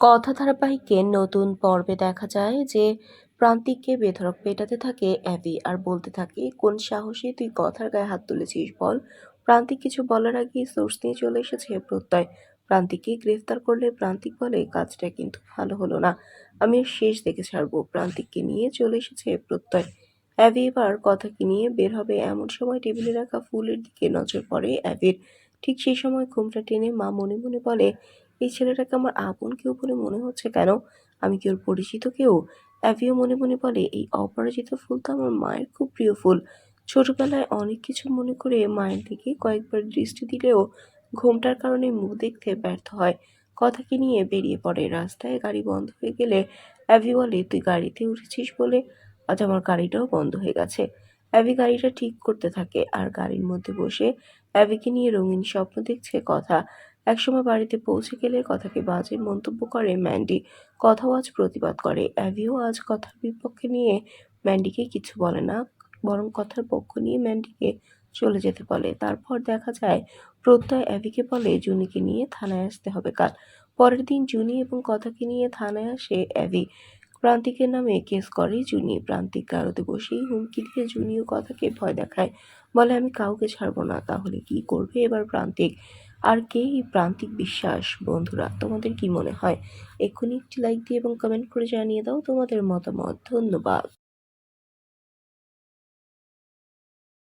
কথা ধারাবাহিকের নতুন পর্বে দেখা যায় যে প্রান্তিককে বেধড়ক পেটাতে থাকে অ্যাবি আর বলতে থাকে, কোন সাহসে তুই কথার গায়ে হাত তুলেছিস বল? প্রান্তিক কিছু বলার আগে সোর্স নিয়ে চলে এসেছে প্রত্যয়। প্রান্তিককে গ্রেফতার করলে প্রান্তিক বলে, কাজটা কিন্তু ভালো হলো না। আমি শেষ দেখে ছাড়বো। প্রান্তিককে নিয়ে চলে এসেছে প্রত্যয়। অ্যাবি এবার কথাকে নিয়ে বের হবে এমন সময় টেবিলে রাখা ফুলের দিকে নজর পড়ে অ্যাবির ঠিক সেই সময় ঘুমটা টেনে মা মনে মনে বলে এই ছেলেটাকে আমার আপন কেউ বলে মনে হচ্ছে কেন? আমি কি ওর পরিচিত কেউ? অ্যাভিও মনে মনে বলে, এই অপরাজিত ফুল তো আমার মায়ের খুব প্রিয় ফুল। ছোটবেলায় অনেক কিছু মনে করে মায়ের দিকে কয়েকবার দৃষ্টি দিলেও ঘুমটার কারণে মুখ দেখতে ব্যর্থ হয়। কথাকে নিয়ে বেরিয়ে পড়ে। রাস্তায় গাড়ি বন্ধ হয়ে গেলে অ্যাভি বলে, তুই গাড়িতে উঠেছিস বলে? আজ আমার গাড়িটাও বন্ধ হয়ে গেছে। অ্যাভি গাড়িটা ঠিক করতে থাকে আর গাড়ির মধ্যে বসে অ্যাভিকে নিয়ে রঙিন স্বপ্ন দেখছে কথা। একসময় বাড়িতে পৌঁছে গেলে কথাকে বাজে মন্তব্য করে ম্যান্ডি। কথাও আজ প্রতিবাদ করে। অ্যাভিও আজ কথার বিপক্ষে নিয়ে ম্যান্ডিকে কিছু বলে না, বরং কথার পক্ষ নিয়ে ম্যান্ডিকে চলে যেতে বলে। তারপর দেখা যায়, প্রত্যয় অ্যাভিকে বলে, জুনিকে নিয়ে থানায় আসতে হবে কাল। পরের দিন জুনি এবং কথাকে নিয়ে থানায় আসে অ্যাভি। প্রান্তিকের নামে কেস করে জুনি। প্রান্তিক গারদে বসেই হুমকি দিয়ে জুনি ও কথাকে ভয় দেখায়। বলে, আমি কাউকে ছাড়বো না, তাহলে কি করবে এবার প্রান্তিক আর কে এই প্রান্তিক বিশ্বাস? বন্ধুরা, তোমাদের কি মনে হয়? এক্ষুনি একটি লাইক দিয়ে এবং কমেন্ট করে জানিয়ে দাও তোমাদের মতামত। ধন্যবাদ।